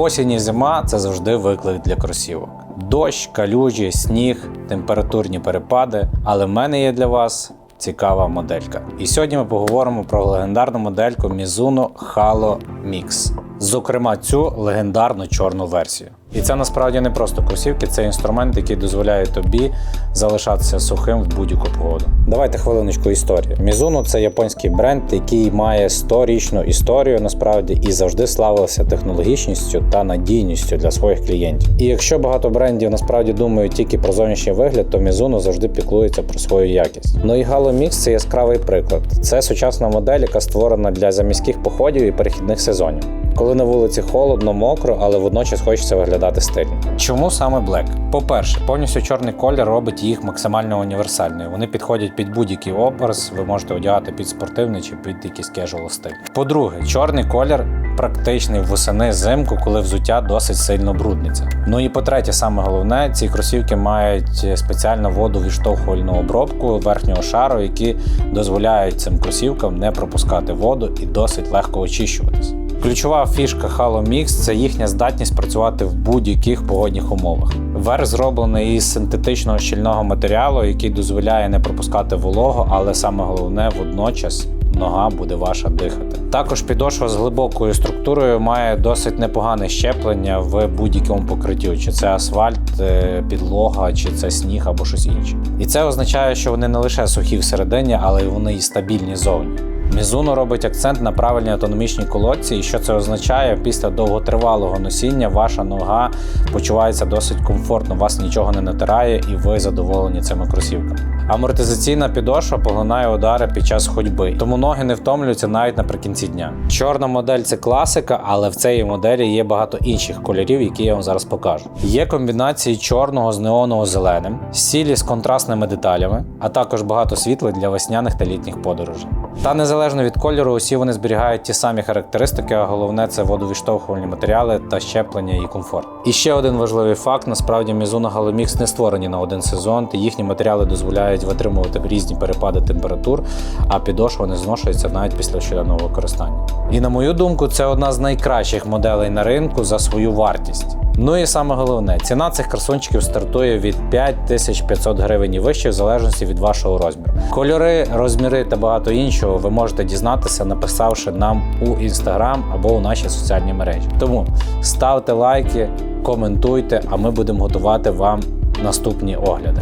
Осінь і зима це завжди виклик для кросівок. Дощ, калюжі, сніг, температурні перепади. Але в мене є для вас цікава моделька. І сьогодні ми поговоримо про легендарну модельку Mizuno Halo Mix. Зокрема, цю легендарну чорну версію. І це насправді не просто кросівки, це інструмент, який дозволяє тобі залишатися сухим в будь-яку погоду. Давайте хвилиночку історії. Mizuno – це японський бренд, який має 100-річну історію насправді і завжди славився технологічністю та надійністю для своїх клієнтів. І якщо багато брендів насправді думають тільки про зовнішній вигляд, то Mizuno завжди піклується про свою якість. Ну і Halo Mix – це яскравий приклад. Це сучасна модель, яка створена для заміських походів і перехідних сезонів. Коли на вулиці холодно, мокро, але водночас хочеться виглядати стильно. Чому саме Black? По-перше, повністю чорний колір робить їх максимально універсальною. Вони підходять під будь-який образ, ви можете одягати під спортивний чи під якийсь кежуал стиль. По-друге, чорний колір практичний восени зимку, коли взуття досить сильно брудниться. Ну і по-третє, саме головне, ці кросівки мають спеціальну воду відштовхувальну обробку верхнього шару, які дозволяють цим кросівкам не пропускати воду і досить легко очищуватись. Ключова фішка Halo Mix – це їхня здатність працювати в будь-яких погодних умовах. Верх зроблений із синтетичного щільного матеріалу, який дозволяє не пропускати вологу, але саме головне водночас нога буде ваша дихати. Також підошва з глибокою структурою має досить непогане щеплення в будь-якому покритті, чи це асфальт, е, підлога, чи це сніг або щось інше. І це означає, що вони не лише сухі всередині, але й вони і стабільні зовні. Mizuno робить акцент на правильній автономічній колодці, і що це означає, після довготривалого носіння ваша нога почувається досить комфортно, вас нічого не натирає і ви задоволені цими кросівками. Амортизаційна підошва поглинає удари під час ходьби, тому ноги не втомлюються навіть наприкінці дня. Чорна модель це класика, але в цій моделі є багато інших кольорів, які я вам зараз покажу. Є комбінації чорного з неоново-зеленим, сілі з контрастними деталями, а також багато світла для весняних та літніх подорожей. Та незалежно від кольору, усі вони зберігають ті самі характеристики, а головне це водовідштовхувальні матеріали та щеплення і комфорт. І ще один важливий факт: насправді Halo Mix не створені на один сезон, та їхні матеріали дозволяють витримувати різні перепади температур, а підошва не зношується навіть після щоденного використання. І на мою думку, це одна з найкращих моделей на ринку за свою вартість. Ну і саме головне, ціна цих красунчиків стартує від 5500 гривень і вище, в залежності від вашого розміру. Кольори, розміри та багато іншого ви можете дізнатися, написавши нам у інстаграм або у наші соціальні мережі. Тому ставте лайки, коментуйте, а ми будемо готувати вам наступні огляди.